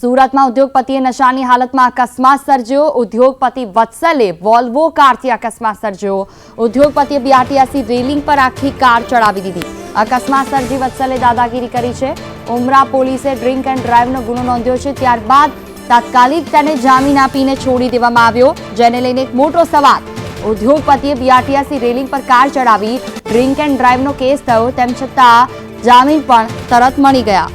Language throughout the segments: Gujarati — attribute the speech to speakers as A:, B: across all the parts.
A: સુરતમાં ઉદ્યોગપતિએ નશાની હાલતમાં અકસ્માત સર્જ્યો. ઉદ્યોગપતિ વત્સલે વોલ્વો કારથી અકસ્માત સર્જ્યો. ઉદ્યોગપતિએ બીઆરટીએસી રેલિંગ પર આખી કાર ચડાવી દીધી. અકસ્માત સર્જી વત્સલે દાદાગીરી કરી છે. ઉમરા પોલીસે ડ્રિંક એન્ડ ડ્રાઈવનો ગુનો નોંધ્યો છે. ત્યારબાદ તાત્કાલિક તેને જામીન આપીને છોડી દેવામાં આવ્યો, જેને લઈને એક મોટો સવાલ. ઉદ્યોગપતિએ બીઆરટીએસી રેલિંગ પર કાર ચડાવી, ડ્રિંક એન્ડ ડ્રાઈવનો કેસ થયો. તેમ છતાં જામીન પણ તરત મળી ગયા.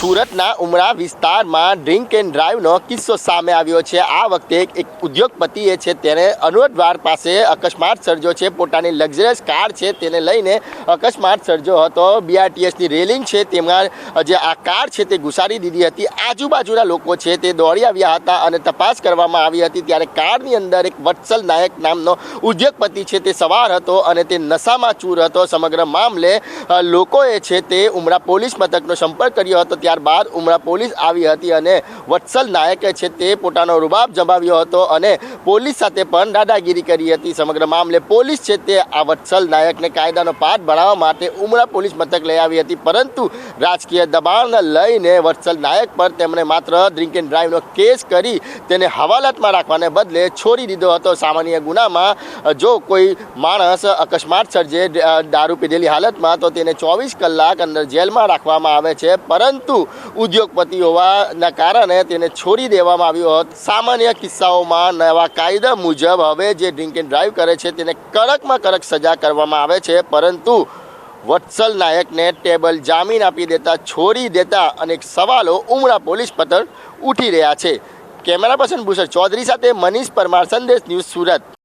B: સુરતના ઉમરા વિસ્તારમાં ડ્રિંક એન્ડ ડ્રાઈવનો કિસ્સો સામે આવ્યો છે. આ વખતે એક- ઉદ્યોગપતિએ છે તેને અનુરોધ પાસે અકસ્માત સર્જો છે. પોતાની લક્ઝરિયસ કાર છે તેને લઈને અકસ્માત સર્જો હતો. બીઆરટીએસની રેલિંગ છે તેમાં જે આ કાર છે તે ઘુસાડી દીધી હતી. આજુબાજુના લોકો છે તે દોડી આવ્યા હતા અને તપાસ કરવામાં આવી હતી. ત્યારે કારની અંદર એક વત્સલ નાયક નામનો ઉદ્યોગપતિ છે તે સવાર હતો અને તે નશામાં ચૂર હતો. સમગ્ર મામલે લોકોએ છે તે ઉમરા પોલીસ મથકનો સંપર્ક કર્યો હતો. ત્યારબાદ ઉમરા પોલીસ આવી હતી અને વત્સલ નાયકે છે તે પોતાનો રૂબાબ જમાવ્યો હતો અને પોલીસ સાથે પણ દાદાગીરી કરી હતી. સમગ્ર મામલે પોલીસ છે તે આ વત્સલ નાયકને કાયદાનો પાઠ ભણાવવા માટે ઉમરા પોલીસ મથક લઈ આવી હતી. પરંતુ રાજકીય દબાણને લઈને વત્સલ નાયક પર તેમણે માત્ર ડ્રિંક એન્ડ ડ્રાઈવનો કેસ કરી તેને હવાલતમાં રાખવાને બદલે છોડી દીધો હતો. સામાન્ય ગુનામાં જો કોઈ માણસ અકસ્માત સર્જે દારૂ પીધેલી હાલતમાં તો તેને ચોવીસ કલાક અંદર જેલમાં રાખવામાં આવે છે. પરંતુ ઉદ્યોગપતિ હોવાના કારણે તેને છોડી દેવામાં આવ્યો હતો. સામાન્ય કિસ્સાઓમાં નવા કાયદા મુજબ હવે જે ડ્રિંક એન્ડ ડ્રાઈવ કરે છે તેને કડકમાં કડક સજા કરવામાં આવે છે, પરંતુ વત્સલ નાયકને ટેબલ જામીન આપી દેતા, છોડી દેતા અનેક સવાલો ઉમરા પોલીસ પર ઉઠી રહ્યા છે. કેમેરા પર્સન ભૂષણ ચૌધરી સાથે મનીષ પરમાર, સંદેશ ન્યૂઝ સુરત.